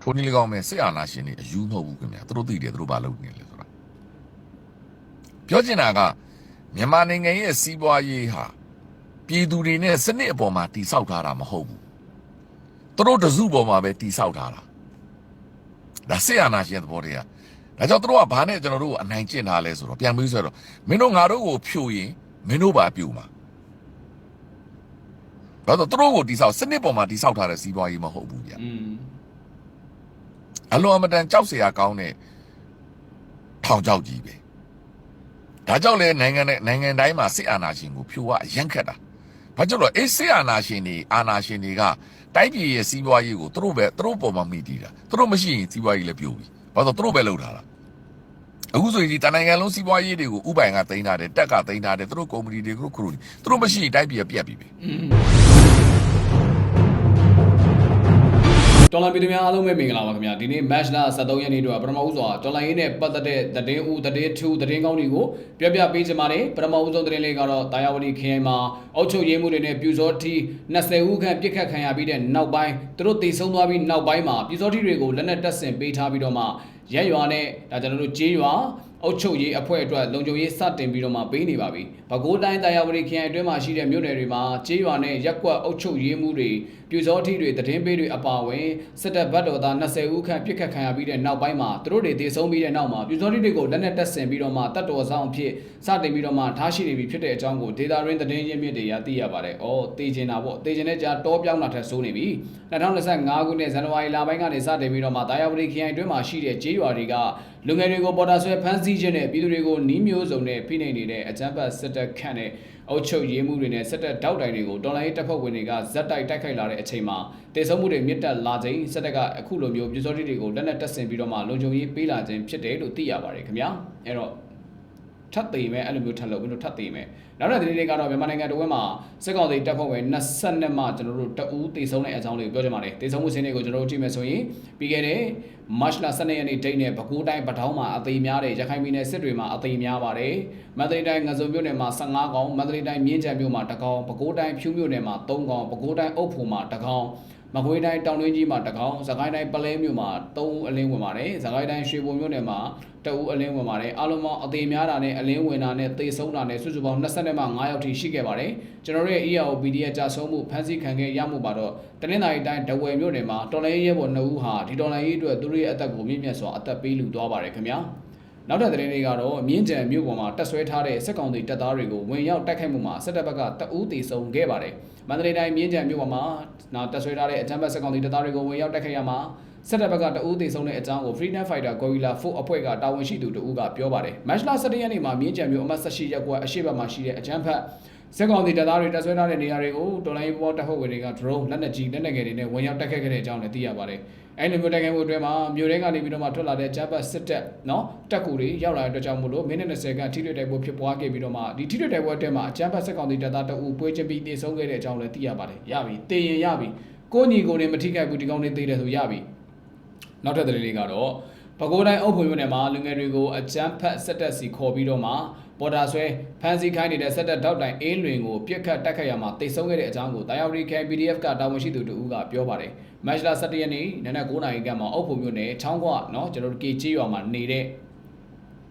ထိုနည်း၎င်းပဲစစ်အာဏာရှင်တွေအယူမဟုတ်ဘူးခင်ဗျာသူတို့သိတယ်သူတို့ဘာလုပ်နေလဲဆိုတာပြောချင်တာကမြန်မာနိုင်ငံရဲ့စီးပွားရေးဟာပြည်သူတွေနဲ့စနစ်အပေါ်မှာတိဆောက်ထားတာမဟုတ်ဘူးသူတို့တစုပေါ်မှာပဲတိဆောက်ထားတာဒါစစ်အာဏာရှင်သဘောတရားဒါကြောင့်သူတို့ကဘာနဲ့ကျွန်တော်တို့ကိုအနိုင်ကျင့်ထားလဲဆိုတော့ပြန်ပြီးဆိုတော့မင်းတို့ငါတို့ကိုဖြိုရင်မင်းတို့ပါပြူမှာဘာလို့သူတို့ကိုတိဆောက်စနစ်ပေါ်မှာတိဆောက်ထားတဲ့စီးပွားရေးမဟုတ်ဘူးဗျอืม အလွန်အမတန်ကြောက်စရာကောင်းတဲ့ထောင်ချောက်ကြီးပဲဒါကြောင့်လေနိုင်ငံနဲ့နိုင်ငံတိုင်းမှာစစ်အာဏာရှင်ကိုဖြိုဝအရန်ခတ်တာဘာကြောင့်လဲအေးစစ်အာဏာရှင်တွေအာဏာရှင်တွေကတိုက်ပြည်ရဲ့စီးပွားရေးကိုသူတို့ပဲသူတို့ပေါ်မှာမိတည်တာသူတို့မရှိရင်စီးပွားရေးလည်းပြိုပြီဘာလို့သူတို့ပဲလုပ်တာလားအခုဆိုရင်ဒီတနိုင်ငံလုံးစီးပွားရေးတွေကိုဥပိုင်ကတင်ထားတယ်တက်ကတင်ထားတယ်သူတို့ကုမ္ပဏီတွေသူတို့ခရိုနီသူတို့မရှိရင်တိုက်ပြည်ပြက်ပြီပဲ တော်လန်ပြည်သူများအားလုံးပဲမင်္ဂလာပါခင်ဗျာဒီနေ့ match လာ73ရက်နေ့တော့ပထမဦးစွာတော်လန်ရေးနဲ့ပတ်သက်တဲ့သတင်းဦးသတင်းထူသတင်းကောင်းတွေကိုပြပြပေးချင်ပါတယ်ပထမဦးဆုံးသတင်းလေးကတော့တာယာဝတီခရိုင်မှာအုတ်ချုပ်ရေးမှုတွေနဲ့ပြူစောထီ20ဦးခန့်ပြစ်ခတ်ခံရပြီးတဲ့နောက်ပိုင်းသူတို့တည်ဆုံးသွားပြီးနောက်ပိုင်းမှာပြူစောထီတွေကိုလက်နက်တပ်ဆင်ပေးထားပြီးတော့မှရက်ရွာနဲ့ဒါကျွန်တော်တို့ကြေးရွာ အုတ်ချုပ်ရေးအဖွဲ့အတွက်လုံခြုံရေးစတင်ပြီးတော့မှပေးနေပါပြီ။ပဲခူးတိုင်းတာယာဝတီခရိုင်အတွင်းမှာရှိတဲ့မြို့နယ်တွေမှာကြေးရွာနဲ့ရက်ကွက်အုတ်ချုပ်ရေးမှုတွေပြူစောထီတွေတည်င်းပေးတွေအပါအဝင်စစ်တပ်ဘတ်တော်သား20ဦးခန့်ပြစ်ခတ်ခံရပြီးတဲ့နောက်ပိုင်းမှာသူတို့တွေတည်ဆုံးပြီးတဲ့နောက်မှာပြူစောထီတွေကိုလက်နက်တပ်ဆင်ပြီးတော့မှတတ်တော်ဆောင်အဖြစ်စတင်ပြီးတော့မှထားရှိနေပြီဖြစ်တဲ့အကြောင်းကိုဒေတာရင်းသတင်းရင်းမြစ်တွေရသိရပါတယ်။အော်တည်ကျင်တာပေါ့တည်ကျင်တဲ့ကြာတောပြောင်းတာထက်ဆိုးနေပြီ။2025ခုနှစ်ဇန်နဝါရီလပိုင်းကနေစတင်ပြီးတော့မှတာယာဝတီခရိုင်အတွင်းမှာရှိတဲ့ကြေးရွာတွေက လူငယ်တွေကိုပေါ်တာဆွဲဖမ်းဆီးခြင်းနဲ့ပြည်သူတွေကိုနီးမျိုးစုံနဲ့ဖိနှိပ်နေတဲ့အကြမ်းဖက်စစ်တပ်ခန့်တဲ့အုပ်ချုပ်ရေးမှုတွေနဲ့စစ်တပ်တောက်တိုင်တွေကိုတော်လိုင်းရေးတပ်ဖွဲ့ဝင်တွေကဇက်တိုက်တိုက်ခိုက်လာတဲ့အချိန်မှာတေဆုံးမှုတွေမြင့်တက်လာချိန်စစ်တပ်ကအခုလိုမျိုးပြည်စောတိတွေကိုလက်နက်တပ်ဆင်ပြီးတော့မှလုံခြုံရေးပေးလာခြင်းဖြစ်တယ်လို့သိရပါတယ်ခင်ဗျာအဲ့တော့ ထပ်သိမယ်အဲ့လိုမျိုးထပ်လုပ်ပြီးတော့ထပ်သိမယ်နောက်တဲ့ဒီနေ့ကတော့မြန်မာနိုင်ငံတော်ဝင်မှာစစ်ကောင်စီတပ်ဖွဲ့ဝင်22မှကျွန်တော်တို့တအူးတေဆုံးတဲ့အကြောင်းလေးကိုပြောချင်ပါတယ်တေဆုံးမှုစင်းတွေကိုကျွန်တော်တို့ကြည့်မယ်ဆိုရင်ပြီးခဲ့တဲ့ March လ12ရက်နေ့ဒိတ်နဲ့ပဲခူးတိုင်းပထောင်းမှာအသေးများတယ်ရခိုင်ပြည်နယ်စစ်တွေမှာအသေးများပါတယ်မန္တလေးတိုင်းငစုံမြို့နယ်မှာ15ကောင်မန္တလေးတိုင်းမြင်းချံမြို့မှာ1ကောင်ပဲခူးတိုင်းဖြူးမြို့နယ်မှာ3ကောင်ပဲခူးတိုင်းအုတ်ဖူမှာ1ကောင် မကွေးတိုင်းတောင်တွင်းကြီးမှာတကောင်၊စကိုင်းတိုင်းပလဲမြို့မှာ3ဦးအလင်းဝင်ပါတယ်။စကိုင်းတိုင်းရွှေဘုံမြို့နယ်မှာ2ဦးအလင်းဝင်ပါတယ်။အားလုံးပေါင်းအသေးများတာနဲ့အလင်းဝင်တာနဲ့သေဆုံးတာနဲ့စုစုပေါင်း20မှ9ယောက်ထိရှိခဲ့ပါတယ်။ကျွန်တော်တို့ရဲ့ EAOPD ရဲ့ကြာဆုံးမှုဖမ်းဆီးခံခဲ့ရမှုပါတော့တနင်္လာရီတိုင်းဒဝယ်မြို့နယ်မှာတော်လိုင်းရဲဘော်2ဦးဟာဒီတော်လိုင်းရေးအတွက်သူတို့ရဲ့အသက်ကိုမြင့်မြတ်စွာအသက်ပေးလူသွားပါတယ်ခင်ဗျာ။ နောက်တဲ့သတင်းလေးကတော့မြင်းကြံမြို့ပေါ်မှာတက်ဆွဲထားတဲ့စစ်ကောင်စီတပ်သားတွေကိုဝင်ရောက်တိုက်ခိုက်မှုမှာစစ်တပ်ဘက်ကတအူးတီဆုံခဲ့ပါတယ်။မန္တလေးတိုင်းမြင်းကြံမြို့ပေါ်မှာနောက်တက်ဆွဲထားတဲ့အကြမ်းဖက်စစ်ကောင်စီတပ်သားတွေကိုဝင်ရောက်တိုက်ခိုက်ရမှာစစ်တပ်ဘက်ကတအူးတီဆုံတဲ့အကြောင်းကို Freedom Fighter Gorilla 4အဖွဲ့ကတာဝန်ရှိသူတဦးကပြောပါတယ်။ Match လ17ရက်နေ့မှာမြင်းကြံမြို့အမှတ်18ရပ်ကွက်အရှိတ်ဘက်မှာရှိတဲ့အကြမ်းဖက်စစ်ကောင်စီတပ်သားတွေတက်ဆွဲထားတဲ့နေရာတွေကိုတော်လိုင်းဘောတပ်ဖွဲ့ဝင်တွေက drone လက်နက်ကြီးလက်နက်ငယ်တွေနဲ့ဝင်ရောက်တိုက်ခိုက်ခဲ့တဲ့အကြောင်းလည်းသိရပါတယ်။ အဲ့ဒီမျိုးတိုက်ခိုက်မှုအတွင်းမှာမြို့ထဲကနေပြီးတော့မှထွက်လာတဲ့ဂျပတ်စစ်တပ်နော်တပ်ကူတွေရောက်လာတဲ့အတွက်ကြောင့်မို့လို့မိနစ်20ခန့်ထိတွေ့တိုက်ပွဲဖြစ်ပွားခဲ့ပြီးတော့မှဒီထိတွေ့တိုက်ပွဲအတွင်းမှာအကြမ်းဖက်စစ်ကောင်စီတပ်သားတအူပွဲချင်းပြီးတည်ဆုံးခဲ့တဲ့အကြောင်းလည်းသိရပါတယ်။ရပြီ။တည်ရင်ရပြီ။ကိုညီကိုနေမထိခိုက်ဘူးဒီကောင်နေသေးတယ်ဆိုရပြီ။နောက်ထပ်သတင်းလေးကတော့ပဲခူးတိုင်းအုပ်ဖို့မြို့နယ်မှာလူငယ်တွေကိုအကြမ်းဖက်စစ်တပ်စီခေါ်ပြီးတော့မှ ပေါ်တာဆွဲဖမ်းဆီးခိုင်းနေတဲ့စက်တက်တောက်တိုင်အင်းလွင်ကိုပြစ်ခတ်တက်ခတ်ရမှာတိတ်ဆုံးခဲ့တဲ့အကြောင်းကိုတာယာရီခဲ PDF ကတာဝန်ရှိသူတူကပြောပါတယ်မက်ချလာ17ရက်နေ့နနက်9:00နာရီကမှအုပ်ဖို့မြို့နယ်ချောင်းကွနော်ကျွန်တော်တို့ကေကြီးရွာမှာနေတဲ့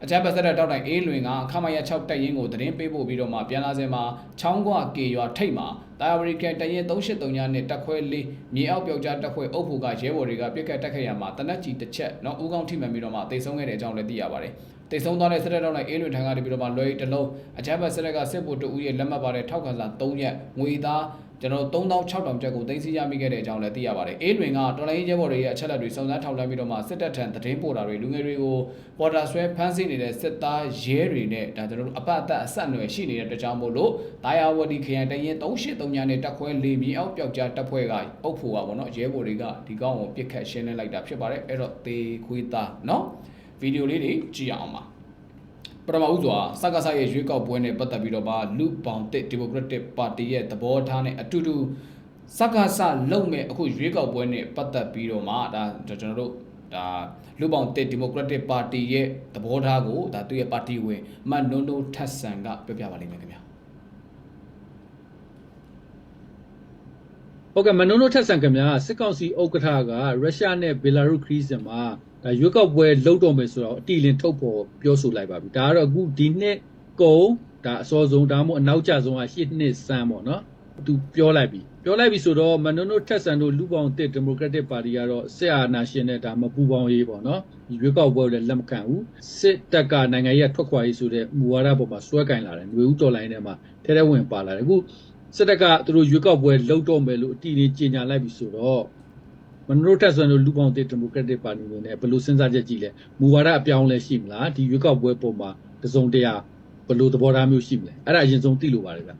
အကြံပတ်သက်တဲ့တောက်တိုင်အေးလွင်ကခမရ6တက်ရင်ကိုသတင်းပေးပို့ပြီးတော့မှပြန်လာစင်မှာချောင်းကွာကေရွာထိတ်မှာတာယာဝရီကန်တရင်383ညနဲ့တက်ခွဲလေးမြေအောက်ပြောက်ကြားတက်ခွဲအုပ်ဖို့ကရဲဘော်တွေကပြစ်ခတ်တက်ခတ်ရမှာတနက်ကြီးတစ်ချက်နော်ဦးကောင်းထိမှန်ပြီးတော့မှတိတ်ဆုံးခဲ့တဲ့အကြောင်းလည်းသိရပါတယ်တိတ်ဆုံးသွားတဲ့စစ်တပ်တောက်တိုင်အေးလွင်ထံကနေပြီးတော့မှလွယ်တလုံးအကြံပတ်စစ်တပ်ကစစ်ဗိုလ်တအူးရဲ့လက်မှတ်ပါတဲ့ထောက်ခံစာ3ရက်ငွေသား ကျွန်တော်3600ကျပ်ကိုတင်စီရမိခဲ့တဲ့အကြောင်းလည်းသိရပါတယ်။အေးလွင်ကတော်လိုင်းရဲဘော်တွေရဲ့အချက်လက်တွေစုံစမ်းထောက်လှမ်းပြီးတော့မှစစ်တပ်ထံသတင်းပို့တာတွေလူငယ်တွေကိုပေါ်တာဆွဲဖမ်းဆီးနေတဲ့စစ်သားရဲတွေနဲ့ဒါကျွန်တော်တို့အပတ်အသက်အဆက်အနွယ်ရှိနေတဲ့အတွက်ကြောင့်မို့လို့တာယာဝတီခရိုင်တရင်383ညနဲ့တက်ခွဲလေးမြေအောက်ပြောက်ကြားတပ်ဖွဲ့ကအုပ်ဖို့ကပေါ့နော်ရဲဘော်တွေကဒီကောင်းကိုပြစ်ခတ်ရှင်းလင်းလိုက်တာဖြစ်ပါတယ်။အဲ့တော့သေခွေးသားနော်ဗီဒီယိုလေးတွေကြည့်အောင်ပါ။ ပထမဦးစွာစက္ကစရဲ့ရွေးကောက်ပွဲနဲ့ပတ်သက်ပြီးတော့ဗာလူပောင်တစ်ဒီမိုကရက်တစ်ပါတီရဲ့သဘောထားနဲ့အတူတူစက္ကစလုံမဲ့အခုရွေးကောက်ပွဲနဲ့ပတ်သက်ပြီးတော့မှဒါကျွန်တော်တို့ဒါလူပောင်တစ်ဒီမိုကရက်တစ်ပါတီရဲ့သဘောထားကိုဒါသူ့ရဲ့ပါတီဝင်မတ်နုံနုံထက်ဆန်ကပြောပြပါလိမ့်မယ်ခင်ဗျာဟုတ်ကဲ့မနုံတို့ထက်ဆန်ခင်ဗျာစစ်ကောင်စီဥက္ကဋ္ဌကရုရှားနဲ့ဘယ်လာရုစ်ခရီးစဉ်မှာ ဒါရွေးကောက်ပွဲလုပ်တော့မယ်ဆိုတော့အတီလင်ထုတ်ဖို့ပြောဆိုလိုက်ပါပြီဒါကတော့အခုဒီနှစ်ကုန်ဒါအစောဆုံးဒါမှမဟုတ်အနောက်ကျဆုံးကရှစ်နှစ်စမ်းပေါ့နော်သူပြောလိုက်ပြီပြောလိုက်ပြီဆိုတော့မနုံတို့ထက်ဆန်တို့လူပေါင်းတစ်ဒီမိုကရက်တစ်ပါတီကတော့စစ်အာဏာရှင်နဲ့ဒါမပူပေါင်းရေးပေါ့နော်ရွေးကောက်ပွဲလည်းလက်မခံဘူးစစ်တပ်ကနိုင်ငံရေးထွက်ခွာရေးဆိုတဲ့မူဝါဒပေါ်မှာစွဲကင်လာတယ်ຫນွေဦးတော်လိုင်းထဲမှာထဲထဲဝင်ပါလာတယ်အခုစစ်တပ်ကသူတို့ရွေးကောက်ပွဲလုပ်တော့မယ်လို့အတီးလေးကြေညာလိုက်ပြီဆိုတော့ မနုထက်ဆွမ်းတို့လူပေါင်းတဲ့ဒီမိုကရက်တစ်ပါတီဝင်နဲ့ဘယ်လိုစဉ်းစားချက်ကြည့်လဲမူဝါဒအပြောင်းလဲရှိမလားဒီရွေးကောက်ပွဲပုံမှာတစုံတရာဘယ်လိုသဘောထားမျိုးရှိမလဲအဲ့ဒါအရင်ဆုံးသိလို့ပါတယ်ဗျအဲ့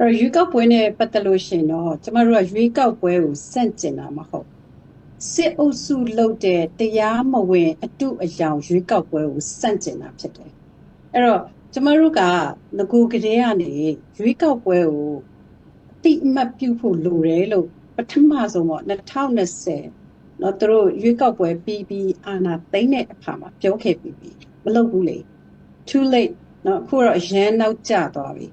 တော့ရွေးကောက်ပွဲနဲ့ပတ်သက်လို့ရှိရင်တော့ကျမတို့ကရွေးကောက်ပွဲကိုစန့်ကျင်တာမဟုတ်စစ်အုပ်စုလုပ်တဲ့တရားမဝင် အတုအယောင်ရွေးကောက်ပွဲကိုစန့်ကျင်တာဖြစ်တယ်အဲ့တော့ကျမတို့ကငကိုကလေးကနေရွေးကောက်ပွဲကိုအတိအမှတ်ပြုဖို့လိုတယ်လို့ပ ထမဆုံးပေါ့2020เนาะသူတို့ရွေးကောက်ပွဲပြီးပြီးအာဏာသိမ်းတဲ့အခါမှာပြောခဲ့ပြီးပြီမလုပ်ဘူးလေ too late เนาะအခုတော့အရန်နောက်ကျသွားပြီ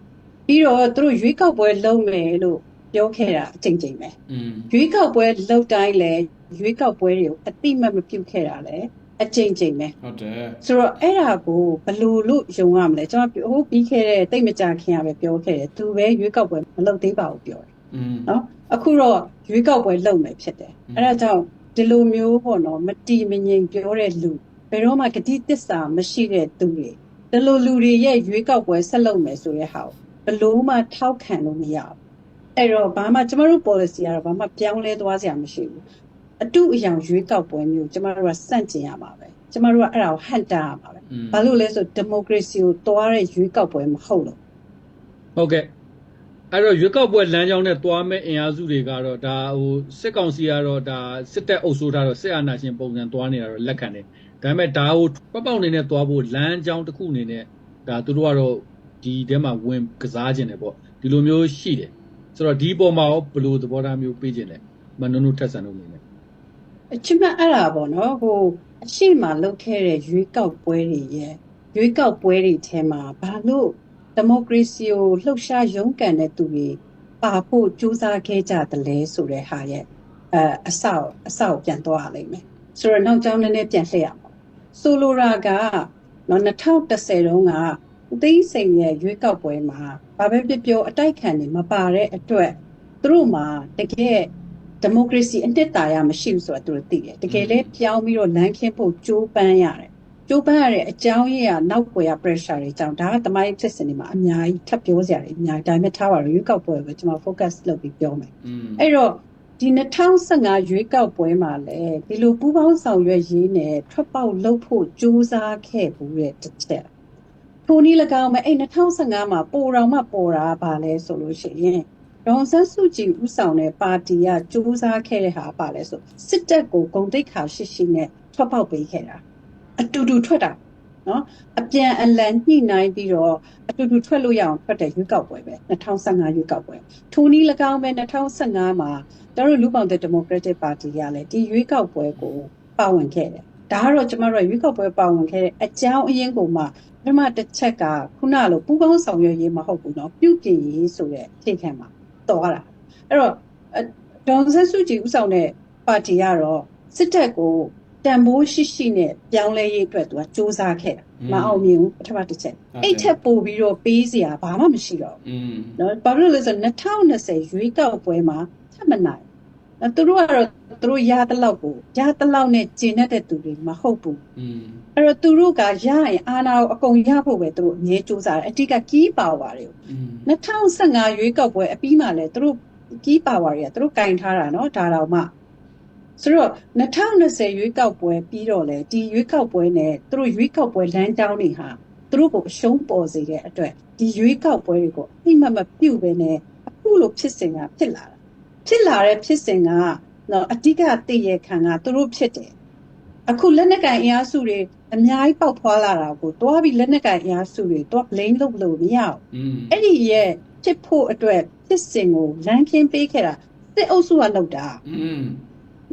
ပြီးတော့သူတို့ရွေးကောက်ပွဲလုပ်မယ်လို့ပြောခဲ့တာအကြိမ်ကြိမ်ပဲ อืม ရွေးကောက်ပွဲလုပ်တိုင်းလဲရွေးကောက်ပွဲတွေကိုအတိမတ်မပြုတ်ခဲ့တာလဲအကြိမ်ကြိမ်ပဲ ဟုတ်တယ် ဆိုတော့အဲ့ဒါကိုဘယ်လိုလို့ယုံရမလဲကျွန်တော်ဟိုပြီးခဲ့တဲ့တိတ်မကြခင်ကပဲပြောခဲ့တယ်သူပဲရွေးကောက်ပွဲမလုပ်သေးပါဘူးပြောတယ် อืม နော် အခုတော့ရွေးကောက်ပွဲလုပ်မယ်ဖြစ်တယ်အဲဒါကြောင့်ဒီလိုမျိုးပေါ့နော်မတီမငြိမ်ပြောတဲ့လူဘယ်တော့မှဂတိတစ္ဆာမရှိတဲ့သူတွေဒီလိုလူတွေရဲ့ရွေးကောက်ပွဲဆက်လုပ်မယ်ဆိုတဲ့ဟာကိုဘလို့မှထောက်ခံလို့မရဘူးအဲ့တော့ဘာမှကျမတို့ policy ကတော့ဘာမှပြောင်းလဲသွားစရာမရှိဘူးအတုအယောင်ရွေးကောက်ပွဲမျိုးကျမတို့ကစန့်ကျင်ရမှာပဲကျမတို့ကအဲ့ဒါကိုဟန့်တားရမှာပဲဘာလို့လဲဆိုဒီမိုကရေစီကိုတွားတဲ့ရွေးကောက်ပွဲမဟုတ်လို့ဟုတ်ကဲ့ အဲ့တော့ရွေးကောက်ပွဲလမ်းကြောင်းနဲ့တွားမဲ့အင်အားစုတွေကတော့ဒါဟိုစစ်ကောင်စီကတော့ဒါစစ်တပ်အုပ်စိုးထားတော့စစ်အာဏာရှင်ပုံစံတွားနေတာတော့လက်ခံတယ်ဒါပေမဲ့ဒါဟိုပောက်ပေါက်နေနဲ့တွားဖို့လမ်းကြောင်းတစ်ခုအနေနဲ့ဒါသူတို့ကတော့ဒီထဲမှာဝင်ကစားခြင်းတယ်ပေါ့ဒီလိုမျိုးရှိတယ်ဆိုတော့ဒီပုံမှာရောဘယ်လိုသဘောထားမျိုးပေးခြင်းလဲမနုံနုထက်ဆန်တို့အနေနဲ့အချစ်မအဲ့ဒါပေါ့နော်ဟိုအရှိမလုပ်ခဲ့တဲ့ရွေးကောက်ပွဲတွေရဲ့ရွေးကောက်ပွဲတွေထဲမှာဘာလို့ ဒီမိုကရေစီကိုလှုပ်ရှားရုန်းကန်တဲ့သူတွေပါဖို့ကြိုးစားခဲ့ကြတယ်လဲဆိုတဲ့ဟာရဲ့အဲအဆောက်အဆောက်ပြန်သွားရလိမ့်မယ်ဆိုတော့နောက်ကြောင်းနည်းနည်းပြန်လှည့်ရအောင်ဆိုလိုရာကနော်2010တုန်းကဦးသိန်းစိန်ရဲ့ရွေးကောက်ပွဲမှာဘာပဲပြောပြောအတိုက်ခံတွေမပါတဲ့အတွက်သူတို့မှာတကယ်ဒီမိုကရေစီအနှစ်သာရမရှိဘူးဆိုတာသူတို့သိတယ်တကယ်လဲပြောင်းပြီးတော့လမ်းခင်းဖို့ကြိုးပမ်းရတယ် ကြိုးပမ်းရတဲ့အကြောင်းရင်းကနောက်ွယ်ရ pressure တွေကြောင့်ဒါကတမိုင်းဖြစ်စဉ်တွေမှာအများကြီးထပ်ပြောစရာတွေအများကြီးဒါပေမဲ့ထားပါတော့ရွေးကောက်ပွဲပဲကျွန်တော် focus လုပ်ပြီးပြောမယ်อืมအဲ့တော့ဒီ2015ရွေးကောက်ပွဲမှာလည်းဒီလိုပူးပေါင်းဆောင်ရွက်ရေးနဲ့ထွက်ပေါက်လုပ်ဖို့ကြိုးစားခဲ့ဘူးတဲ့တစ်ချက်ထိုနည်း၎င်းပဲအဲ့2015မှာပိုတော်မှပေါ်တာပါလဲဆိုလို့ရှိရင်ဒေါန်ဆန်းစုကြည်ဦးဆောင်တဲ့ပါတီကကြိုးစားခဲ့တဲ့ဟာပါလဲဆိုစစ်တပ်ကိုဂုံတိတ်ခါရှိရှိနဲ့ထွက်ပေါက်ပေးခဲ့တာ အတူတူထွက်တာနော်အပြန်အလှန်ညှိနှိုင်းပြီးတော့အတူတူထွက်လို့ရအောင်ထွက်တဲ့ရွေးကောက်ပွဲပဲ2015ရွေးကောက်ပွဲထိုနည်း၎င်းပဲ2015မှာ ကျတို့လူပေါင်းတဲ့ Democratic Party ကလည်းဒီရွေးကောက်ပွဲကိုပါဝင်ခဲ့တယ်။ဒါကတော့ကျမတို့ကရွေးကောက်ပွဲပါဝင်ခဲ့တဲ့အကြောင်းအရင်းကိုမှပထမတစ်ချက်ကခုနလိုပူပေါင်းဆောင်ရွက်ရေးမဟုတ်ဘူးเนาะပြုပြင်ရေးဆိုတဲ့အခြေခံမှာတော်တာ။အဲ့တော့အဒေါန်ဆန်းစုကြည်ဦးဆောင်တဲ့ပါတီကတော့စစ်တပ်ကို တန်ဖိုးရှိရှိနဲ့ပြောင်းလဲရေးအတွက်သူကစူးစမ်းခဲ့တာမအောင်မြင်ဘူးပထမတစ်ချက်အဲ့ထက်ပိုပြီးတော့ပေးစရာဘာမှမရှိတော့ဘူးနော်ဘာလို့လဲဆိုတော့2020ရွေးကောက်ပွဲမှာထပ်မနိုင်သူတို့ကတော့သူတို့ရတဲ့လောက်ကိုရတဲ့လောက်နဲ့ကျင်တဲ့သူတွေမဟုတ်ဘူးအဲ့တော့သူတို့ကရရင်အာနာကိုအကုန်ရဖို့ပဲသူတို့အမြဲစူးစမ်းတယ်အတိကကီးပါဝါတွေကို2015ရွေးကောက်ပွဲအပြီးမှာလဲသူတို့ကီးပါဝါတွေကသူတို့ကင်ထားတာနော်ဒါတော့မှ ဆိုတော့2020ရွေးကောက်ပွဲပြီးတော့လေဒီရွေးကောက်ပွဲနဲ့သူတို့ရွေးကောက်ပွဲလမ်းကြောင်းတွေဟာသူတို့ကိုအရှုံးပေါ်စေတဲ့အတွက်ဒီရွေးကောက်ပွဲတွေကိုအိမ်မမပြုတ်ပဲနဲ့အခုလိုဖြစ်စဉ်ကဖြစ်လာတာဖြစ်လာတဲ့ဖြစ်စဉ်ကနော်အတိကတည်ရခံကသူတို့ဖြစ်တယ်အခုလက်နက်ကန်အင်အားစုတွေအများကြီးပေါက်ဖွာလာတာကိုတွားပြီးလက်နက်ကန်အင်အားစုတွေတွား blame လုပ်လို့မရဘူးအဲ့ဒီရဲ့ဖြစ်ဖို့အတွက်ဖြစ်စဉ်ကိုလမ်းပြင်းပေးခဲ့တာစစ်အုပ်စုကလုပ်တာ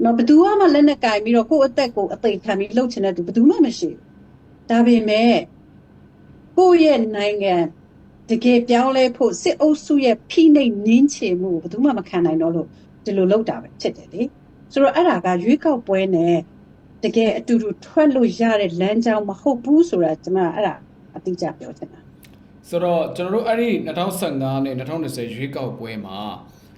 နော်ဘယ်သူမှလက်နဲ့ကင်ပြီးတော့ကိုယ့်အသက်ကိုအသိခံပြီးလှုပ်ချင်တဲ့သူဘယ်သူမှမရှိဘူးဒါပေမဲ့ကိုယ့်ရဲ့နိုင်ငံတကယ်ပြောင်းလဲဖို့စစ်အုပ်စုရဲ့ဖိနှိပ်နင်းချေမှုကိုဘယ်သူမှမခံနိုင်တော့လို့ဒီလိုလုပ်တာပဲဖြစ်တယ်လေဆိုတော့အဲ့ဒါကရွေးကောက်ပွဲနဲ့တကယ်အတူတူထွက်လို့ရတဲ့လမ်းကြောင်းမဟုတ်ဘူးဆိုတာကျွန်မအဲ့ဒါအတိအကျပြောချင်တာဆိုတော့ကျွန်တော်တို့အဲ့ဒီ2015နဲ့2020ရွေးကောက်ပွဲမှာ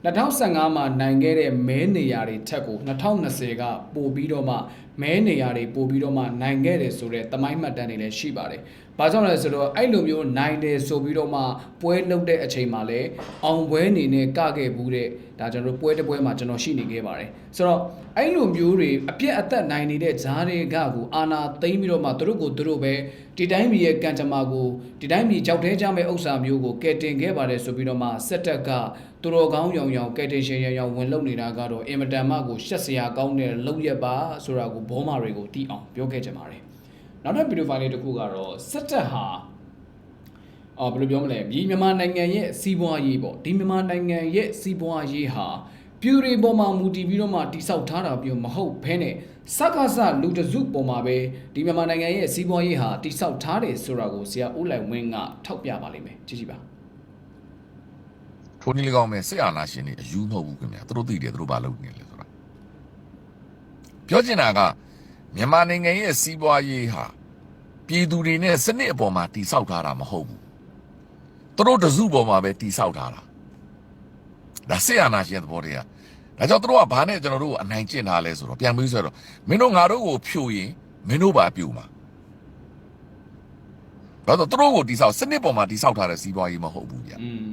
2015မှာနိုင်ခဲ့တဲ့မဲနေရာတွေထက်ကို2020ကပို့ပြီးတော့မှ မဲနေရာတွေပို့ပြီးတော့မှနိုင်ခဲ့တယ်ဆိုတော့တမိုင်းမှတ်တမ်းတွေလည်းရှိပါတယ်။ဘာကြောင့်လဲဆိုတော့အဲ့လိုမျိုးနိုင်တယ်ဆိုပြီးတော့မှပွဲလုပ်တဲ့အချိန်မှာလည်းအောင်ပွဲအနေနဲ့ကခဲ့ဘူးတဲ့ဒါကျွန်တော်တို့ပွဲတစ်ပွဲမှာကျွန်တော်ရှိနေခဲ့ပါတယ်။ဆိုတော့အဲ့လိုမျိုးတွေအပြက်အသက်နိုင်နေတဲ့ဂျားတွေကကိုအာနာသိမ့်ပြီးတော့မှသူတို့ကိုသူတို့ပဲဒီတိုင်းပြည်ရဲ့ကံကြမ္မာကိုဒီတိုင်းပြည်ကြောက်သေးကြမဲ့ဥစ္စာမျိုးကိုကယ်တင်ခဲ့ပါတယ်ဆိုပြီးတော့မှစက်တက်ကသူတော်ကောင်းရောင်ရောင်ကယ်တင်ရှင်ရောင်ရောင်ဝင်လုံနေတာကတော့အင်မတန်မှကိုရှက်စရာကောင်းတဲ့လုံရက်ပါဆိုတာကိုဘောမာတွေကိုတီးအောင်ပြောခဲ့ကြပါတယ်။နောက်ထပ်ဗီဒီယိုဖိုင်လေးတစ်ခုကတော့စက်တက်ဟာအော်ဘယ်လိုပြောမလဲဒီမြန်မာနိုင်ငံရဲ့စီးပွားရေးပေါ့ဒီမြန်မာနိုင်ငံရဲ့စီးပွားရေးဟာပြည်သူတွေပေါ်မှာမူတည်ပြီးတော့မှတိဆောက်ထားတာမျိုးမဟုတ်ဘဲနဲ့စက္ကစလူတစုပေါ်မှာပဲဒီမြန်မာနိုင်ငံရဲ့စီးပွားရေးဟာတိဆောက်ထားတယ်ဆိုတာကိုဆရာဦးလိုက်ဝင်းကထောက်ပြပါလိမ့်မယ်ကြည့်ကြည့်ပါထိုနည်း၎င်းပဲစစ်အာဏာရှင်တွေအယူမဟုတ်ဘူးခင်ဗျာသူတို့သိတယ်သူတို့ဘာလုပ်နေလဲဆိုတာ ပြောချင်တာကမြန်မာနိုင်ငံရဲ့စီးပွားရေးဟာပြည်သူတွေနဲ့စနစ်အပေါ်မှာတိဆောက်ထားတာမဟုတ်ဘူးသူတို့တစုပေါ်မှာပဲတိဆောက်ထားတာဒါစစ်အာဏာရှင်သဘောတရားဒါကြောင့်သူတို့ကဘာနဲ့ကျွန်တော်တို့ကိုအနိုင်ကျင့်ထားလဲဆိုတော့ပြန်ပြီးဆိုတော့မင်းတို့ငါတို့ကိုဖြိုရင်မင်းတို့ပါပြိုမှာဘာလို့သူတို့ကိုတိဆောက်စနစ်ပေါ်မှာတိဆောက်ထားတဲ့စီးပွားရေးမဟုတ်ဘူးဗျာ อืม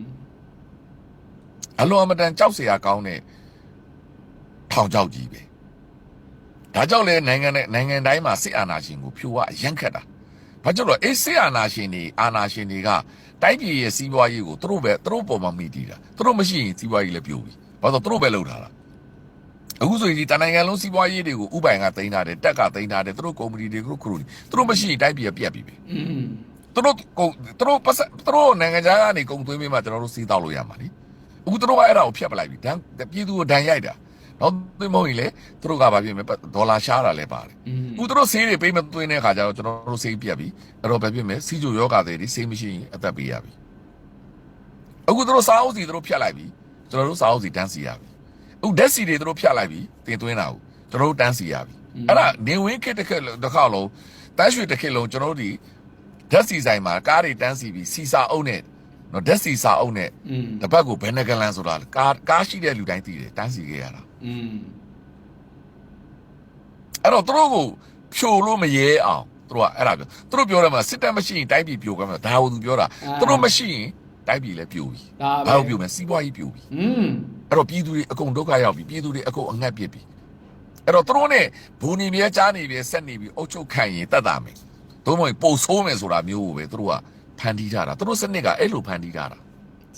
အလွန်အမတန်ကြောက်เสียကောင်းတဲ့ထောင်ချောက်ကြီးပဲ ဒါကြောင့်လဲနိုင်ငံနဲ့နိုင်ငံတိုင်းမှာစစ်အာဏာရှင်ကိုဖြိုကအရန်ခတ်တာဘာကြောင့်လဲအေးစစ်အာဏာရှင်တွေအာဏာရှင်တွေကတိုင်းပြည်ရဲ့စီးပွားရေးကိုသူတို့ပဲသူတို့ပေါ်မှာမိတည်တာသူတို့မရှိရင်စီးပွားရေးလည်းပြိုပြီဘာလို့သူတို့ပဲလုပ်ထားတာအခုဆိုရင်ဒီတနိုင်ငံလုံးစီးပွားရေးတွေကိုဥပိုင်ကတင်ထားတယ်တက်ကတင်ထားတယ်သူတို့ကုမ္ပဏီတွေသူတို့ခရိုတွေသူတို့မရှိရင်တိုင်းပြည်ကပြက်ပြီပဲอืมသူတို့ကုန်သူတို့ပတ်စပ်သူတို့နိုင်ငံခြားကနေကုန်သွင်းပြီးမှကျွန်တော်တို့စီးတောက်လို့ရမှာလीအခုသူတို့ကအဲ့ဒါကိုဖျက်ပလိုက်ပြီဒဏ်ပြည်သူကိုဒဏ်ရိုက်တာ နောက်သွင်းမုံကြီးလေသူတို့ကဘာဖြစ်မလဲဒေါ်လာရှားတာလည်းပါတယ်အခုသူတို့ဆေးတွေပေးမသွင်းတဲ့ခါကျတော့ကျွန်တော်တို့ဆေးပြတ်ပြီအဲ့တော့ဘာဖြစ်မလဲစီဂျိုယောဂတွေဒီဆေးမရှိရင်အသက်ပေးရပြီအခုသူတို့စားအုပ်စီသူတို့ဖြတ်လိုက်ပြီကျွန်တော်တို့စားအုပ်စီတန်းစီရပြီအခုဓာတ်စီတွေသူတို့ဖြတ်လိုက်ပြီတင်သွင်းတာကိုကျွန်တော်တို့တန်းစီရပြီအဲ့ဒါနေဝင်းခက်တစ်ခက်တစ်ခါလုံးတန်းရွှေတစ်ခက်လုံးကျွန်တော်တို့ဒီဓာတ်စီဆိုင်မှာကားတွေတန်းစီပြီးစီစာအုပ်နဲ့နော်ဓာတ်စီစာအုပ်နဲ့တပတ်ကိုဘယ်နှကလန်ဆိုတာကားကားရှိတဲ့လူတိုင်းသိတယ်တန်းစီခဲ့ရတာอืม အဲ့တော့သူတို့ကိုဖြိုလို့မရဲအောင်သူတို့ကအဲ့ဒါပြောသူတို့ပြောတယ်မှာစစ်တပ်မရှိရင်တိုင်းပြည်ပြိုကမှာဒါကိုသူပြောတာသူတို့မရှိရင်တိုင်းပြည်လည်းပြိုပြီ ဒါ ဘာ ပဲ ကိုပြိုမလဲစီးပွားရေးပြိုပြီ อืม အဲ့တော့ပြည်သူတွေအကုန်ဒုက္ခရောက်ပြီပြည်သူတွေအကုန်အငတ်ပြစ်ပြီအဲ့တော့သူတို့ ਨੇ ဘူနေမြဲကြားနေပြီဆက်နေပြီအုတ်ချုပ်ခံရင်တတ်တာမယ်သို့မဟုတ်ပို့ဆိုးမယ်ဆိုတာမျိုးကိုပဲသူတို့ကဖန်တီးထားတာသူတို့စနစ်ကအဲ့လိုဖန်တီးထားတာ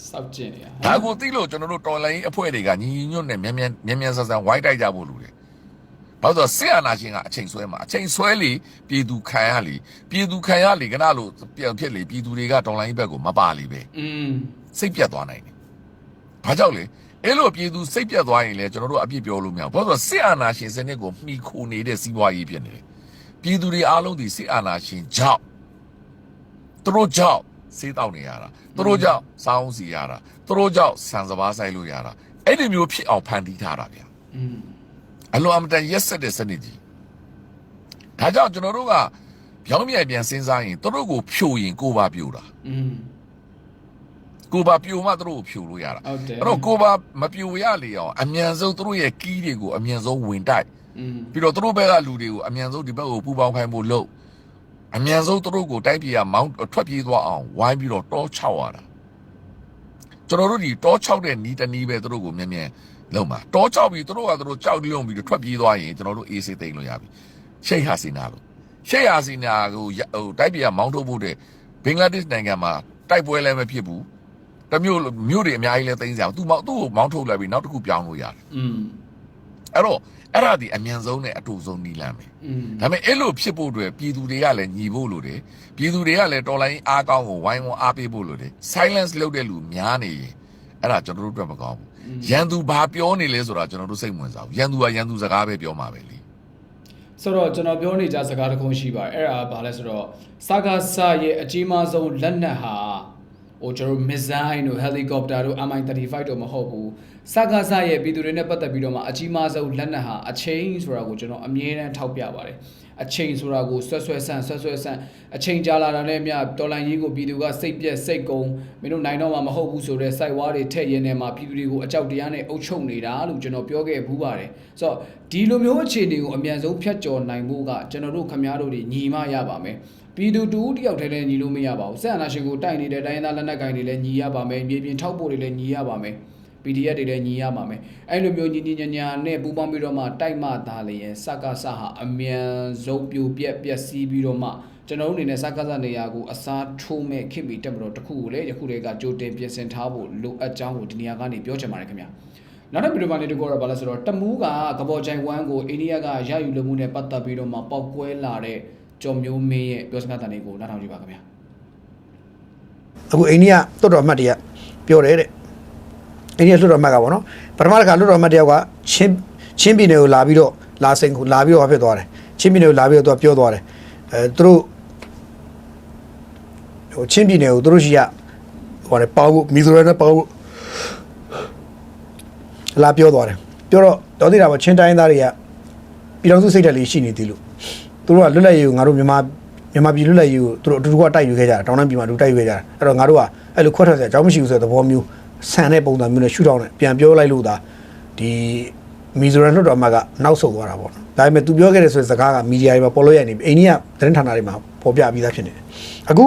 စောက်ကျင်နေတာဒါကိုသိလို့ကျွန်တော်တို့တော်လိုင်းအဖွဲ့တွေကညီညီညွတ်နဲ့မြန်မြန်မြန်မြန်ဆန်ဆန်ဝိုင်းတိုက်ကြဖို့လိုတယ်။ဘာလို့လဲဆိုတော့ဆီယနာရှင်ကအချိန်ဆွဲမှာအချိန်ဆွဲလေပြည်သူခံရလေပြည်သူခံရလေကနလို့ပြန်ဖြစ်လေပြည်သူတွေကတော်လိုင်းဘက်ကိုမပါလေပဲอืมစိတ်ပြတ်သွားနိုင်တယ်။ဘာကြောင့်လဲအဲ့လိုပြည်သူစိတ်ပြတ်သွားရင်လေကျွန်တော်တို့အပြစ်ပြောလို့မရဘူး။ဘာလို့လဲဆိုတော့ဆီယနာရှင်စနစ်ကိုမှီခိုနေတဲ့စီးပွားရေးဖြစ်နေတယ်။ပြည်သူတွေအားလုံးဒီဆီယနာရှင်ကြောင့်သူတို့ကြောင့် စေးတောက်နေရတာသူတို့ကြောင့်စောင်းစီရတာသူတို့ကြောင့်ဆန်စပါးဆိုင်လို့ရတာအဲ့ဒီမျိုးဖြစ်အောင်ဖန်တီးထားတာဗျာအလိုအမတန်ရက်ဆက်တဲ့စနစ်ကြီးဒါကြောင့်ကျွန်တော်တို့ကပြောင်းပြန်ပြန်စဉ်းစားရင်သူတို့ကိုဖြိုရင်ကိုပါပြိုတာကိုပါပြိုမှသူတို့ကိုဖြိုလို့ရတာအဲ့တော့ကိုပါမပြိုရလေအောင်အမြန်ဆုံးသူတို့ရဲ့ကီးတွေကိုအမြန်ဆုံးဝင်တိုက်ပြီးတော့သူတို့ဘက်ကလူတွေကိုအမြန်ဆုံးဒီဘက်ကိုပူပေါင်းခိုင်းဖို့လုပ် အမြန်ဆုံးသူတို့ကိုတိုက်ပြေးရမောင်းထွက်ပြေးသွားအောင်ဝိုင်းပြီးတော့တောချောက်ရတာကျွန်တော်တို့ဒီတောချောက်တဲ့နီးတနီးပဲသူတို့ကိုမြင်မြင်လုံးပါတောချောက်ပြီးသူတို့ကသူတို့ကြောက်လွံ့ပြီးတော့ထွက်ပြေးသွားရင်ကျွန်တော်တို့အေးစေးသိမ်းလို့ရပြီရှိတ်ဟာစီနာလို့ရှိတ်ဟာစီနာကိုရဟိုတိုက်ပြေးရမောင်းထုတ်ဖို့တဲ့ဘင်္ဂလားဒေ့ရှ်နိုင်ငံမှာတိုက်ပွဲလည်းမဖြစ်ဘူးတမျိုးမျိုးတွေအများကြီးလည်းသိမ်းစရာသူ့မောင်းသူ့ကိုမောင်းထုတ်လိုက်ပြီးနောက်တစ်ခုပြောင်းလို့ရတယ်อืม အဲ့တော့အဲ့ဒါဒီအမြန်ဆုံးနဲ့အတူဆုံးနီးလမ်းပဲอืมဒါပေမဲ့အဲ့လိုဖြစ်ဖို့အတွက်ပြည်သူတွေကလည်းညီဖို့လိုတယ်ပြည်သူတွေကလည်းတော်လိုင်းအားကောင်းကိုဝိုင်းဝန်းအားပေးဖို့လိုတယ် silence လုပ်တဲ့လူများနေရင်အဲ့ဒါကျွန်တော်တို့အတွက်မကောင်းဘူးရန်သူဘာပြောနေလဲဆိုတာကျွန်တော်တို့စိတ်ဝင်စားဘူးရန်သူကရန်သူစကားပဲပြောမှာပဲလေဆိုတော့ကျွန်တော်ပြောနေကြစကားတစ်ခုရှိပါတယ်အဲ့ဒါကဘာလဲဆိုတော့စကားဆာရဲ့အကြီးမားဆုံးလက်နက်ဟာဟိုကျွန်တော်တို့ missile တို့ helicopter တို့ Mi-35 တို့မဟုတ်ဘူး စကားစရဲ့ပြည်သူတွေနဲ့ပတ်သက်ပြီးတော့မှအကြီးမားဆုံးလက်နက်ဟာအချိန်ဆိုတာကိုကျွန်တော်အမြဲတမ်းထောက်ပြပါတယ်အချိန်ဆိုတာကိုဆွဲဆွဲဆန့်ဆွဲဆွဲဆန့်အချိန်ကြာလာတာနဲ့အမျှတော်လန်ရေးကိုပြည်သူကစိတ်ပြက်စိတ်ကုံမင်းတို့နိုင်တော့မှမဟုတ်ဘူးဆိုတော့စိုက်ဝါးတွေထက်ရင်းနဲ့မှပြည်သူတွေကိုအကြောက်တရားနဲ့အုပ်ချုပ်နေတာလို့ကျွန်တော်ပြောခဲ့ဘူးပါတယ်ဆိုတော့ဒီလိုမျိုးအခြေအနေကိုအမြန်ဆုံးဖြတ်ကျော်နိုင်ဖို့ကကျွန်တော်တို့ခမားတို့တွေညီမရပါမယ်ပြည်သူတူတယောက်တည်းလည်းညီလို့မရပါဘူးဆက်အနာရှင်ကိုတိုက်နေတဲ့တိုင်းရင်းသားလက်နက်ကိုင်တွေလည်းညီရပါမယ်မြေပြင်ထောက်ပို့တွေလည်းညီရပါမယ် PDF တွေလည်းညီရပါမယ်အဲ့လိုမျိုးညီညီညာညာနဲ့ပူးပေါင်းပြီးတော့မှတိုက်မှသာလျင်စကားဆဟာအမြန်ဆုံးပြိုပြက်ပျက်စီးပြီးတော့မှကျွန်တော်တို့အနေနဲ့စကားဆနေရာကိုအစားထိုးမဲ့ခင်မီတက်မတော်တစ်ခုကိုလည်းယခုတည်းကကြိုတင်ပြင်ဆင်ထားဖို့လိုအပ်ကြောင်းကိုဒီနေရာကနေပြောချင်ပါတယ်ခင်ဗျာနောက်တစ်ဗီဒီယိုမှာလည်းတကောတော့ဘာလဲဆိုတော့တမူးကကဘော်ချိုင်ဝမ်ကိုအိန္ဒိယကရယူလိုမှုနဲ့ပတ်သက်ပြီးတော့မှပောက်ကွဲလာတဲ့ကျော်မျိုးမင်းရဲ့ပြောစကားတန်လေးကိုနားထောင်ကြည့်ပါခင်ဗျာအခုအိန္ဒိယလွတ်တော်အမတ်တွေကပြောတယ်တဲ့ အိန္ဒိယလွတ်တော်အမတ်ကပေါ့နော်ပထမတစ်ခါလွတ်တော်အမတ်တယောက်ကချင်းချင်းပြည်နယ်ကိုလာပြီးတော့လာစိန်ကိုလာပြီးတော့ဖြစ်သွားတယ်ချင်းပြည်နယ်ကိုလာပြီးတော့သူကပြောသွားတယ်အဲသူတို့ဟိုချင်းပြည်နယ်ကိုသူတို့ရှိရဟိုတယ်ပေါဖို့မီဇိုရမ်နဲ့ပေါဖို့လာပြောသွားတယ်ပြောတော့တော်သေးတာပေါ့ချင်းတိုင်းသားတွေကပြည်တော်စုစိတ်ဓာတ်လေးရှိနေသေးလို့သူတို့ကလွတ်လပ်ရေးကိုငါတို့မြန်မာမြန်မာပြည်လွတ်လပ်ရေးကိုသူတို့အတူတူကတိုက်ယူခဲ့ကြတာတောင်းတပြည်မှာအတူတိုက်ယူခဲ့ကြတာအဲ့တော့ငါတို့ကအဲ့လိုခွက်ထွက်စရာအကြောင်းမရှိဘူးဆိုတဲ့သဘောမျိုး ဆန်တဲ့ပုံစံမျိုးနဲ့ရှူထောင်းနဲ့ပြန်ပြောလိုက်လို့ဒါဒီမီဇိုရမ်လွှတ်တော်အမတ်ကနောက်ဆုတ်သွားတာပေါ့နော်ဒါပေမဲ့သူပြောခဲ့တဲ့ဆိုတဲ့စကားကမီဒီယာတွေမှာပေါ်လို့ရနေပြီအိန္ဒိယသတင်းဌာနတွေမှာပေါ်ပြပြီးသားဖြစ်နေတယ်အခု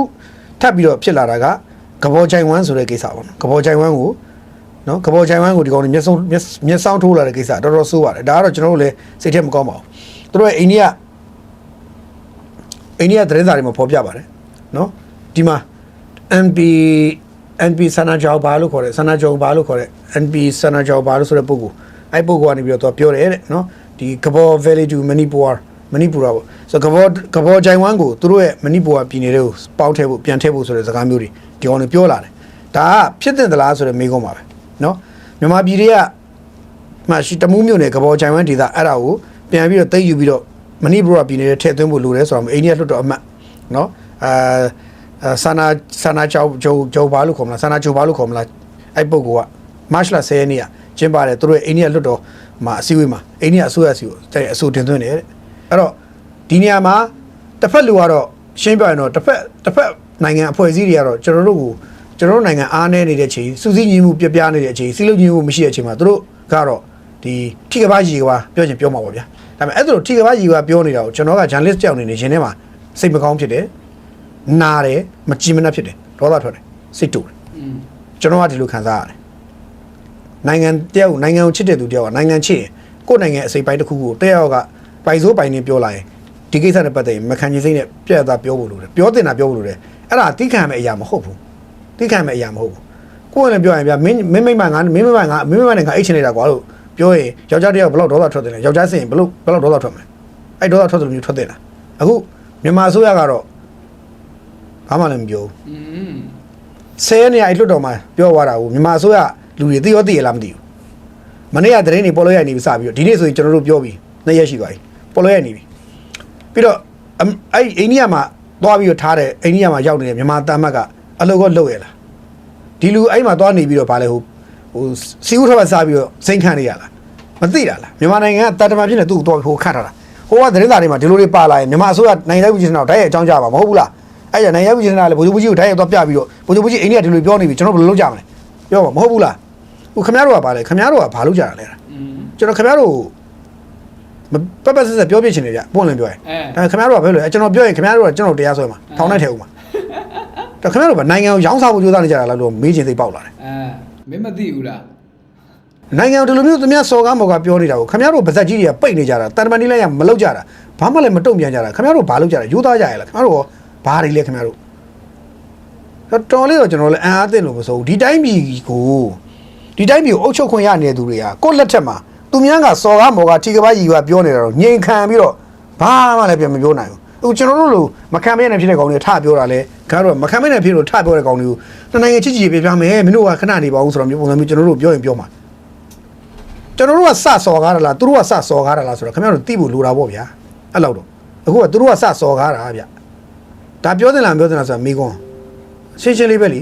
ထပ်ပြီးတော့ဖြစ်လာတာကကဘောချိုင်ဝမ်ဆိုတဲ့ကိစ္စပေါ့နော်ကဘောချိုင်ဝမ်ကိုနော်ကဘောချိုင်ဝမ်ကိုဒီကောင်တွေမျက်စုံမျက်မျက်စောင်းထိုးလာတဲ့ကိစ္စတော်တော်ဆိုးပါတယ်ဒါကတော့ကျွန်တော်တို့လည်းစိတ်ထဲမကောင်းပါဘူးသူတို့ရဲ့အိန္ဒိယအိန္ဒိယသတင်းစာတွေမှာပေါ်ပြပါတယ်နော်ဒီမှာ NP NP ဆန္ဒကြောဘာလို့ခေါ်တယ်ဆန္ဒကြောဘာလို့ခေါ်တယ် NP ဆန္ဒကြောဘာလို့ဆိုတဲ့ပုဂ္ဂိုလ်အဲ့ပုဂ္ဂိုလ်ကနေပြီးတော့သူကပြောတယ်တဲ့နော်ဒီကဘော Valley to Manipur မဏိပူရပေါ့ဆိုတော့ကဘောကဘောဂျိုင်ဝမ်ကိုသူတို့ရဲ့မဏိပူရပြည်နယ်တွေကိုပေါင်းထည့်ဖို့ပြန်ထည့်ဖို့ဆိုတဲ့စကားမျိုးတွေဒီကောင်တွေပြောလာတယ်ဒါကဖြစ်တဲ့သလားဆိုတဲ့မေးခွန်းပါပဲနော်မြန်မာပြည်တွေကမှရှိတမူးမြို့နယ်ကဘောဂျိုင်ဝမ်ဒေသအဲ့ဒါကိုပြန်ပြီးတော့သိမ်းယူပြီးတော့မဏိပူရပြည်နယ်တွေထည့်သွင်းဖို့လိုတယ်ဆိုတော့အိန္ဒိယလွှတ်တော်အမတ်နော်အာအာ ဆာနာဆာနာချောဂျိုဂျိုဘာလို့ခေါ်မလားဆာနာဂျိုဘာလို့ခေါ်မလားအဲ့ပုဂ္ဂိုလ်ကမတ်လ10ရက်နေ့ကကျင်းပါတယ်သူတို့ရဲ့အိန္ဒိယလွှတ်တော်မှာအစည်းအဝေးမှာအိန္ဒိယအစိုးရစီကိုတဲ့အဆိုတင်သွင်းတယ်တဲ့အဲ့တော့ဒီနေရာမှာတစ်ဖက်လူကတော့ရှင်းပြရင်တော့တစ်ဖက်တစ်ဖက်နိုင်ငံအဖွဲ့အစည်းတွေကတော့ကျွန်တော်တို့ကိုကျွန်တော်တို့နိုင်ငံအားနည်းနေတဲ့အချိန်စူးစီးညီမှုပြပြနေတဲ့အချိန်စီးလုံးညီမှုမရှိတဲ့အချိန်မှာသူတို့ကတော့ဒီထိကပားကြီးကပါပြောချင်ပြောမှာပါဗျာဒါပေမဲ့အဲ့ဒါလိုထိကပားကြီးကပြောနေတာကိုကျွန်တော်က journalist ကြောက်နေနေရှင်ထဲမှာစိတ်မကောင်းဖြစ်တယ် နာတယ်မကြည်မနှက်ဖြစ်တယ်ဒေါသထွက်တယ်စိတ်တူတယ်อืมကျွန်တော်ကဒီလိုခံစားရတယ်နိုင်ငံတယောက်နိုင်ငံကိုချစ်တဲ့သူတယောက်ကနိုင်ငံချစ်ရင်ကိုယ့်နိုင်ငံအစိပ်ပိုင်းတစ်ခုကိုတယောက်ကပိုင်စိုးပိုင်နေပြောလာရင်ဒီကိစ္စနဲ့ပတ်သက်ရင်မခံချင်စိတ်နဲ့ပြတ်သားပြောဖို့လိုတယ်ပြောတင်တာပြောဖို့လိုတယ်အဲ့ဒါတိခံမဲ့အရာမဟုတ်ဘူးတိခံမဲ့အရာမဟုတ်ဘူးကိုယ်လည်းပြောရင်ဗျာမင်းမင်းမိမငါမင်းမိမငါမင်းမိမနဲ့ငါအိတ်ချင်နေတာကွာလို့ပြောရင်ယောက်ျားတယောက်ဘယ်လောက်ဒေါသထွက်တယ်လဲယောက်ျားစင်ဘယ်လောက်ဘယ်လောက်ဒေါသထွက်မလဲအဲ့ဒေါသထွက်တယ်လို့မျိုးထွက်တယ်လားအခုမြန်မာအစိုးရကတော့ ဘာမှလည်းမပြောဘူးอืมဆယ်ရက်နေရာအဲ့လွတ်တော်မှာပြောသွားတာကိုမြန်မာအစိုးရလူတွေသိရောသိရလားမသိဘူးမနေ့ကသတင်းတွေပေါ်လို့ရနေပြီစပြီးတော့ဒီနေ့ဆိုရင်ကျွန်တော်တို့ပြောပြီးနှစ်ရက်ရှိသွားပြီပေါ်လို့ရနေပြီပြီးတော့အမ်အဲ့အိန္ဒိယမှာသွားပြီးတော့ထားတဲ့အိန္ဒိယမှာရောက်နေတဲ့မြန်မာတမ်းမတ်ကအလုပ်ကလုပ်ရလားဒီလူအဲ့မှာသွားနေပြီးတော့ဗာလဲဟိုဟိုစီဦးထပ်စားပြီးတော့စိန်ခံနေရလားမသိတာလားမြန်မာနိုင်ငံကတာတမန်ဖြစ်နေသူ့ကိုတော့ဟိုခတ်ထားတာဟိုကသတင်းစာတွေမှာဒီလိုတွေပါလာရင်မြန်မာအစိုးရနိုင်ငံတိုင်းပြည်စင်တော့တိုက်ရိုက်အကြောင်းကြားပါမဟုတ်ဘူးလား အဲ့ဒါနိုင်ငံတိုင်းပြည်စင်ကလည်းဗိုလ်ချုပ်ကြီးကိုတိုက်ရိုက်သွားပြပြီးတော့ဗိုလ်ချုပ်ကြီးအိန္ဒိယဒီလိုပြောနေပြီကျွန်တော်ဘယ်လိုလုပ်ကြမလဲပြောပါမဟုတ်ဘူးလားဟိုခင်ဗျားတို့ကဗာလဲခင်ဗျားတို့ကဘာလုပ်ကြတာလဲอืมကျွန်တော်ခင်ဗျားတို့မပက်ပက်ဆက်ဆက်ပြောပြချင်နေကြပွင့်လင်းပြောရင်အဲဒါခင်ဗျားတို့ကဘယ်လိုလဲကျွန်တော်ပြောရင်ခင်ဗျားတို့ကကျွန်တော်တရားဆွဲမှာထောင်နဲ့ထည့်ဦးမှာဒါခင်ဗျားတို့ကနိုင်ငံကိုရောင်းစားဖို့ကြိုးစားနေကြတာလားလို့မေးချင်စိတ်ပေါက်လာတယ်အဲမင်းမသိဘူးလားနိုင်ငံကိုဒီလိုမျိုးသူများစော်ကားမော်ကားပြောနေတာကိုခင်ဗျားတို့ဗဇက်ကြီးတွေကပိတ်နေကြတာတန်တမန်ဒီလိုက်ရမလုပ်ကြတာဘာမှလည်းမတုံ့ပြန်ကြတာခင်ဗျားတို့ဘာလုပ်ကြတာယူသားကြရလားခင်ဗျားတို့က ဘာတွေလဲခင်ဗျားတို့တော့တော်လေးတော့ကျွန်တော်လည်းအံ့အားသင့်လို့မဆိုဘူးဒီတိုင်းပြည်ကိုဒီတိုင်းပြည်ကိုအုပ်ချုပ်ခွင့်ရနေတဲ့သူတွေကကိုယ့်လက်ထက်မှာသူများကစော်ကားမော်ကားထိကပားကြီးကပြောနေတာတော့ငြိမ်ခံပြီးတော့ဘာမှလည်းပြန်မပြောနိုင်ဘူးအခုကျွန်တော်တို့လိုမခံမရနိုင်ဖြစ်တဲ့ကောင်တွေထပြောတာလဲခင်ဗျားတို့ကမခံမရနိုင်ဖြစ်လို့ထပြောတဲ့ကောင်တွေကိုနှစ်နိုင်ငံချစ်ကြည်ရေးပြပြမယ်မင်းတို့ကခဏနေပါဦးဆိုတော့မျိုးပုံစံမျိုးကျွန်တော်တို့ပြောရင်ပြောမှာကျွန်တော်တို့ကစစော်ကားတာလားသူတို့ကစစော်ကားတာလားဆိုတော့ခင်ဗျားတို့သိဖို့လိုတာပေါ့ဗျာအဲ့လောက်တော့အခုကသူတို့ကစစော်ကားတာဗျ ဒါပြောတင်လားမပြောတင်လားဆိုတာမိကွန်းရှင်းရှင်းလေးပဲလी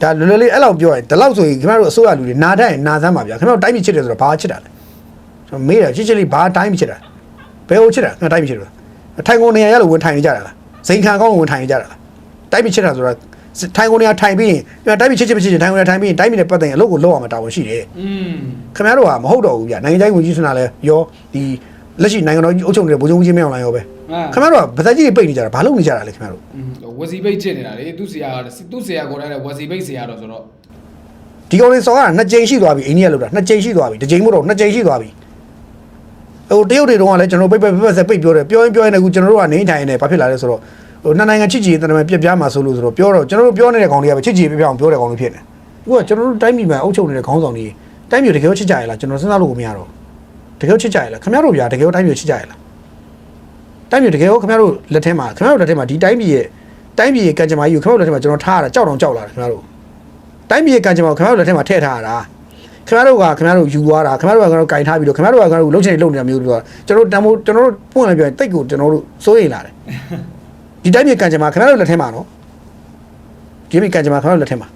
ဒါလွယ်လွယ်လေးအဲ့လောက်ပြောရင်ဒီလောက်ဆိုရင်ခင်ဗျားတို့အစိုးရလူတွေနာတတ်ရင်နာစမ်းပါဗျာခင်ဗျားတို့တိုင်းပြည်ချစ်တယ်ဆိုတော့ဘာချစ်တာလဲကျွန်တော်မေးတယ်ချစ်ချစ်လေးဘာတိုင်းပြည်ချစ်တာဘယ်ကိုချစ်တာခင်ဗျားတိုင်းပြည်ချစ်တယ်ထိုင်ကုန်နေရာရလို့ဝင်ထိုင်နေကြတာလားဇိမ်ခံကောင်းဝင်ထိုင်နေကြတာလားတိုင်းပြည်ချစ်တာဆိုတော့ထိုင်ကုန်နေရာထိုင်ပြီးရင်တိုင်းပြည်ချစ်ချစ်မချစ်ချစ်ထိုင်ကုန်နေရာထိုင်ပြီးရင်တိုင်းပြည်နဲ့ပတ်သက်ရင်အလုပ်ကိုလုပ်အောင်မတာဝန်ရှိတယ်อืมခင်ဗျားတို့ကမဟုတ်တော့ဘူးဗျနိုင်ငံခြားရေးဝန်ကြီးဆွနာလဲရောဒီလက်ရှိနိုင်ငံတော်ကြီးအုပ်ချုပ်နေတဲ့ဗိုလ်ချုပ်ကြီးမင်းအောင်လှိုင်ရောပဲအာ ခင်ဗျားတို့ကဗသက်ကြီးတွေပိတ်နေကြတာဘာလုပ်နေကြတာလဲခင်ဗျားတို့อืมဝစီဘိတ်ချစ်နေတာလေသူ့ဆရာသူ့ဆရာကိုလည်းဝစီဘိတ်ဆရာတော့ဆိုတော့ဒီကောင်လေးစော်ကနှစ်ကြိမ်ရှိသွားပြီအိန္ဒိယလောက်တာနှစ်ကြိမ်ရှိသွားပြီတစ်ကြိမ်မို့တော့နှစ်ကြိမ်ရှိသွားပြီဟိုတရုတ်တွေတုန်းကလည်းကျွန်တော်ပိတ်ပိတ်ပိတ်ပိတ်ဆက်ပိတ်ပြောတယ်ပြောရင်ပြောရင်လည်းအခုကျွန်တော်တို့ကနေထိုင်နေဘာဖြစ်လာလဲဆိုတော့ဟိုနှစ်နိုင်ငံချစ်ကြည်ရေးတနမပြက်ပြားမှာဆိုလို့ဆိုတော့ပြောတော့ကျွန်တော်တို့ပြောနေတဲ့ကောင်တွေကပဲချစ်ကြည်ရေးပြပြအောင်ပြောတဲ့ကောင်တွေဖြစ်နေအခုကကျွန်တော်တို့တိုင်းပြည်မှာအုပ်ချုပ်နေတဲ့ခေါင်းဆောင်တွေတိုင်းပြည်တကယ်ချစ်ကြရလားကျွန်တော်စဉ်းစားလို့ကိုမရတော့တကယ်ချစ်ကြရလားခင်ဗျားတို့ဗျာတကယ်တိုင်းပြည်ချစ်ကြရလား တိုင်းပြည်တကယ်ခင်ဗျားတို့လက်ထဲမှာခင်ဗျားတို့လက်ထဲမှာဒီတိုင်းပြည်ရဲ့တိုင်းပြည်ရဲ့ကံကြမ္မာကြီးကိုခင်ဗျားတို့လက်ထဲမှာကျွန်တော်ထားရတာကြောက်တော့ကြောက်လာတယ်ခင်ဗျားတို့တိုင်းပြည်ရဲ့ကံကြမ္မာကိုခင်ဗျားတို့လက်ထဲမှာထည့်ထားရတာခင်ဗျားတို့ကခင်ဗျားတို့ယူသွားတာခင်ဗျားတို့ကခင်ဗျားတို့ကင်ထားပြီးတော့ခင်ဗျားတို့ကခင်ဗျားတို့လှုပ်ချင်လှုပ်နေတာမျိုးတို့ဆိုတော့ကျွန်တော်တို့တမိုးကျွန်တော်တို့ပွင့်လိုက်ပြောရင်တိတ်ကိုကျွန်တော်တို့စိုးရိမ်လာတယ်ဒီတိုင်းပြည်ကံကြမ္မာခင်ဗျားတို့လက်ထဲမှာနော်ဒီပြည်ကံကြမ္မာခင်ဗျားတို့လက်ထဲမှာ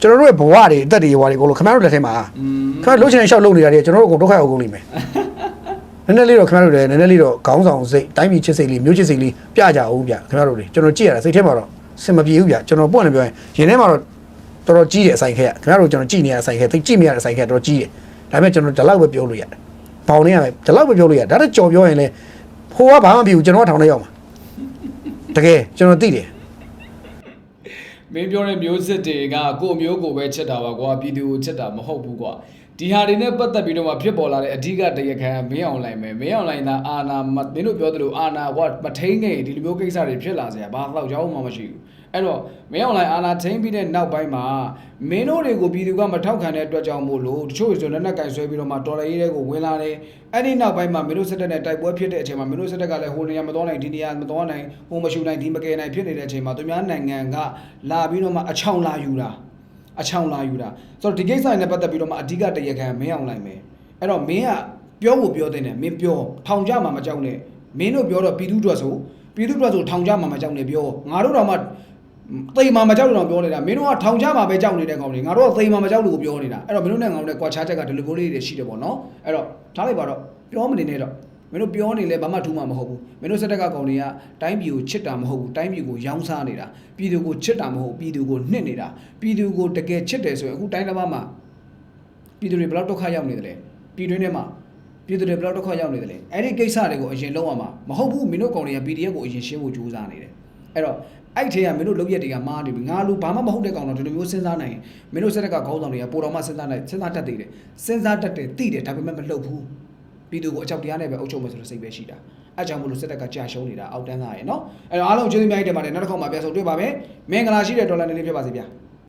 ကျွန်တော်တို့ရဲ့ဘဝတွေအသက်တွေဘဝတွေအကုန်လုံးခင်ဗျားတို့လက်ထဲမှာอืมခင်ဗျားလှုပ်ချင်တဲ့ရှောက်လှုပ်နေတာတွေကျွန်တော်တို့အကုန်ဒုက္ခရောက်ကုန်လိမ့်မယ် နည်းနည်းလေးတော့ခင်ဗျားတို့လည်းနည်းနည်းလေးတော့ခေါင်းဆောင်စိတ်တိုင်းပြည်ချစ်စိတ်လေးမျိုးချစ်စိတ်လေးပြကြအောင်ဗျခင်ဗျားတို့တွေကျွန်တော်ကြည့်ရတာစိတ်ထဲမှာတော့စင်မပြေဘူးဗျကျွန်တော်ပွင့်လည်းပြောရင်ရင်ထဲမှာတော့တော်တော်ကြီးတယ်အဆိုင်ခက်ခင်ဗျားတို့ကျွန်တော်ကြည်နေရတဲ့အဆိုင်ခက်သိကြည့်မရတဲ့အဆိုင်ခက်တော်တော်ကြီးတယ်ဒါပေမဲ့ကျွန်တော်ဒီလောက်ပဲပြောလို့ရတယ်ဘောင်နေရမယ်ဒီလောက်ပဲပြောလို့ရတယ်ဒါတော့ကြော်ပြောရင်လည်းဟိုကဘာမှမဖြစ်ဘူးကျွန်တော်ကထောင်ထဲရောက်မှာတကယ်ကျွန်တော်သိတယ် မင်းပြောတဲ့မျိုးစစ်တွေကကိုယ့်မျိုးကိုပဲချစ်တာပါကွာပြည်သူကိုချစ်တာမဟုတ်ဘူးကွာဒီဟာတွေနဲ့ပတ်သက်ပြီးတော့မှဖြစ်ပေါ်လာတဲ့အဓိကတရားခံမင်းအောင်လိုင်းပဲမင်းအောင်လိုင်းသာအာနာမမင်းတို့ပြောသလိုအာနာကမထိန်ခဲ့ဒီလိုမျိုးကိစ္စတွေဖြစ်လာစရာဘာတော့ကြောင်းမှမရှိဘူး အဲ့တော့မင်းအောင်လိုင်းအာနာထိန်ပြီးတဲ့နောက်ပိုင်းမှာမင်းတို့တွေကိုပြည်သူကမထောက်ခံတဲ့အတွက်ကြောင့်မို့လို့တချို့ဆိုလက်နက်ကင်ဆွဲပြီးတော့မှတော်လိုင်းရေးတွေကိုဝင်လာတယ်အဲ့ဒီနောက်ပိုင်းမှာမင်းတို့စစ်တပ်နဲ့တိုက်ပွဲဖြစ်တဲ့အချိန်မှာမင်းတို့စစ်တပ်ကလည်းဟိုနေရာမတော်နိုင်ဒီနေရာမတော်နိုင်ဟိုမရှိနိုင်ဒီမကယ်နိုင်ဖြစ်နေတဲ့အချိန်မှာသူများနိုင်ငံကလာပြီးတော့မှအချောင်လာယူတာအချောင်လာယူတာဆိုတော့ဒီကိစ္စနဲ့ပတ်သက်ပြီးတော့မှအဓိကတရားခံမင်းအောင်လိုက်မယ်အဲ့တော့မင်းကပြောဖို့ပြောတဲ့နဲ့မင်းပြောထောင်ကြမှာမကြောက်နဲ့မင်းတို့ပြောတော့ပြည်သူအတွက်ဆိုပြည်သူအတွက်ဆိုထောင်ကြမှာမကြောက်နဲ့ပြောငါတို့တော့မှ သိမ်မှာမကြောက်လို့တော့ပြောနေတာမင်းတို့ကထောင်ကြမှာပဲကြောက်နေတဲ့ကောင်တွေငါတို့ကသိမ်မှာမကြောက်လို့ပြောနေတာအဲ့တော့မင်းတို့နဲ့ငါတို့နဲ့ကွာခြားချက်ကဒီလိုမျိုးလေးတွေရှိတယ်ပေါ့နော်အဲ့တော့ထားလိုက်ပါတော့ပြောမနေနဲ့တော့မင်းတို့ပြောနေလဲဘာမှထူးမှာမဟုတ်ဘူးမင်းတို့စက်တက်ကကောင်တွေကတိုင်းပြည်ကိုချစ်တာမဟုတ်ဘူးတိုင်းပြည်ကိုရောင်းစားနေတာပြည်သူကိုချစ်တာမဟုတ်ဘူးပြည်သူကိုနှိမ့်နေတာပြည်သူကိုတကယ်ချစ်တယ်ဆိုရင်အခုတိုင်းတစ်ပါးမှာပြည်သူတွေဘယ်လောက်ဒုက္ခရောက်နေတယ်လဲပြည်တွင်းထဲမှာပြည်သူတွေဘယ်လောက်ဒုက္ခရောက်နေတယ်လဲအဲ့ဒီကိစ္စတွေကိုအရင်လုံးအောင်မှာမဟုတ်ဘူးမင်းတို့ကောင်တွေက PDF ကိုအရင်ရှင်းဖို့ကြိုးစားနေတယ်အဲ့တော့ အဲ့ထဲကမင်းတို့လုပ်ရက်တွေကမားနေပြီငါလူဘာမှမဟုတ်တဲ့ကောင်တော့ဒီလိုမျိုးစဉ်းစားနိုင်ရင်မင်းတို့စက်ကခေါင်းဆောင်တွေကပိုတော်မှစဉ်းစားနိုင်စဉ်းစားတတ်သေးတယ်စဉ်းစားတတ်တယ်သိတယ်ဒါပေမဲ့မလုပ်ဘူးပြည်သူကိုအကြောက်တရားနဲ့ပဲအုပ်ချုပ်မယ်ဆိုတဲ့စိတ်ပဲရှိတာအဲကြောင့်မလို့စစ်တပ်ကကြာရှုံးနေတာအောက်တန်းသားရယ်နော်အဲ့တော့အားလုံးကျေးဇူးအများကြီးတင်ပါတယ်နောက်တစ်ခေါက်မှာပြန်ဆုံတွေ့ပါမယ်မင်္ဂလာရှိတဲ့ဒေါ်လာနေလေးဖြစ်ပါစေဗျာ